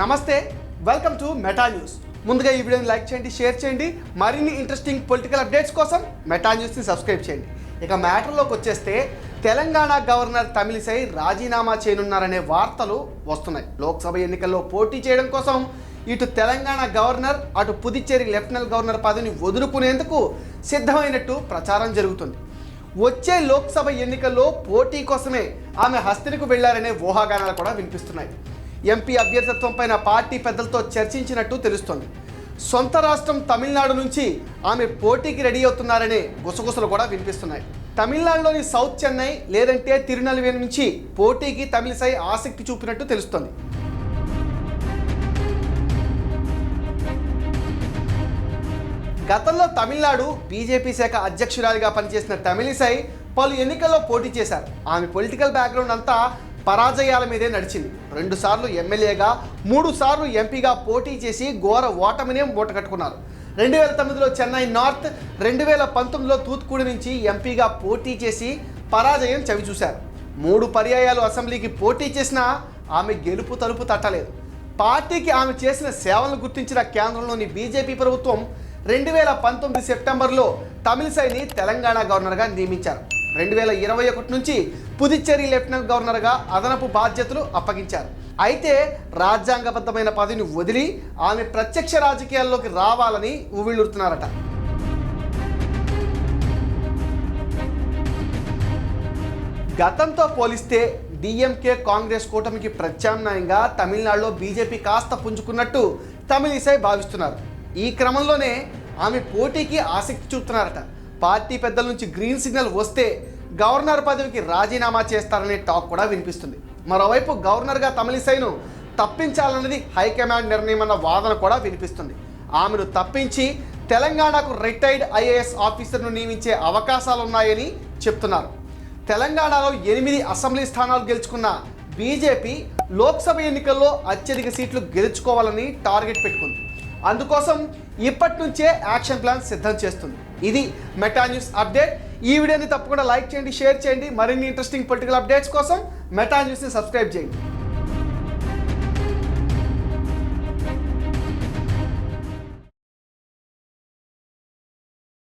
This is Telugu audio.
నమస్తే వెల్కమ్ టు మెటా న్యూస్ ముందుగా ఈ వీడియోని లైక్ చేయండి షేర్ చేయండి. మరిన్ని ఇంట్రెస్టింగ్ పొలిటికల్ అప్డేట్స్ కోసం మెటా న్యూస్ని సబ్స్క్రైబ్ చేయండి. ఇక మ్యాటర్లోకి వచ్చేస్తే తెలంగాణ గవర్నర్ తమిళిసై రాజీనామా చేయనున్నారనే వార్తలు వస్తున్నాయి. లోక్సభ ఎన్నికల్లో పోటీ చేయడం కోసం ఇటు తెలంగాణ గవర్నర్ అటు పుదుచ్చేరి లెఫ్టినెంట్ గవర్నర్ పదవిని వదులుకునేందుకు సిద్ధమైనట్టు ప్రచారం జరుగుతుంది. వచ్చే లోక్సభ ఎన్నికల్లో పోటీ కోసమే ఆమె హస్తినికి వెళ్ళారనే ఊహాగానాలు కూడా వినిపిస్తున్నాయి. ఎంపీ అభ్యర్థిత్వం పైన పార్టీ పెద్దలతో చర్చించినట్టు తెలుస్తోంది. సొంత రాష్ట్రం తమిళనాడు నుంచి ఆమె పోటీకి రెడీ అవుతున్నారనే గుసగుసలు కూడా వినిపిస్తున్నాయి. తమిళనాడులోని సౌత్ చెన్నై లేదంటే తిరునల్వేలి నుంచి పోటీకి తమిళసై ఆసక్తి చూపినట్టు తెలుస్తోంది. గతంలో తమిళనాడు బీజేపీ శాఖ అధ్యక్షురాలిగా పనిచేసిన తమిళిసై పలు ఎన్నికల్లో పోటీ చేశారు. ఆమె పొలిటికల్ బ్యాక్గ్రౌండ్ అంతా పరాజయాల మీదే నడిచింది. రెండు సార్లు ఎమ్మెల్యేగా మూడు సార్లు ఎంపీగా పోటీ చేసి ఘోర ఓటమినే మూటగట్టుకున్నారు రెండు వేల తొమ్మిదిలో చెన్నై నార్త్ రెండు వేల పంతొమ్మిదిలో తూత్తుకుడి నుంచి ఎంపీగా పోటీ చేసి పరాజయం చవిచూశారు. మూడు పర్యాయాలు అసెంబ్లీకి పోటీ చేసినా ఆమె గెలుపు తలుపు తట్టలేదు. పార్టీకి ఆమె చేసిన సేవలను గుర్తించిన కేంద్రంలోని బీజేపీ ప్రభుత్వం రెండు వేల పంతొమ్మిది సెప్టెంబర్లో తమిళసైని తెలంగాణ గవర్నర్గా నియమించారు. రెండు వేల ఇరవై ఒకటి నుంచి పుదుచ్చేరి లెఫ్టినెంట్ గవర్నర్గా అదనపు బాధ్యతలు అప్పగించారు. అయితే రాజ్యాంగబద్ధమైన పదవిని వదిలి ఆమె ప్రత్యక్ష రాజకీయాల్లోకి రావాలని ఊవిళ్ళుడుతున్నారట గతంతో పోలిస్తే డిఎంకే కాంగ్రెస్ కూటమికి ప్రత్యామ్నాయంగా తమిళనాడులో బీజేపీ కాస్త పుంజుకున్నట్టు తమిళిసై భావిస్తున్నారు. ఈ క్రమంలోనే ఆమె పోటీకి ఆసక్తి చూపుతున్నారట. పార్టీ పెద్దల నుంచి గ్రీన్ సిగ్నల్ వస్తే గవర్నర్ పదవికి రాజీనామా చేస్తారనే టాక్ కూడా వినిపిస్తుంది. మరోవైపు గవర్నర్గా తమిళిసైను తప్పించాలన్నది హైకమాండ్ నిర్ణయం అన్న వాదన కూడా వినిపిస్తుంది. ఆమెను తప్పించి తెలంగాణకు రిటైర్డ్ ఐఏఎస్ ఆఫీసర్ను నియమించే అవకాశాలు ఉన్నాయని చెప్తున్నారు. తెలంగాణలో ఎనిమిది అసెంబ్లీ స్థానాలు గెలుచుకున్న బీజేపీ లోక్సభ ఎన్నికల్లో అత్యధిక సీట్లు గెలుచుకోవాలని టార్గెట్ పెట్టుకుంది. అందుకోసం ఇప్పటి నుంచే యాక్షన్ ప్లాన్ సిద్ధం చేస్తుంది. ఇది మెటా న్యూస్ అప్డేట్. ఈ వీడియోని తప్పకుండా లైక్ చేయండి షేర్ చేయండి. మరిన్ని ఇంట్రెస్టింగ్ పొలిటికల్ అప్డేట్స్ కోసం మెటా న్యూస్ని సబ్స్క్రైబ్ చేయండి.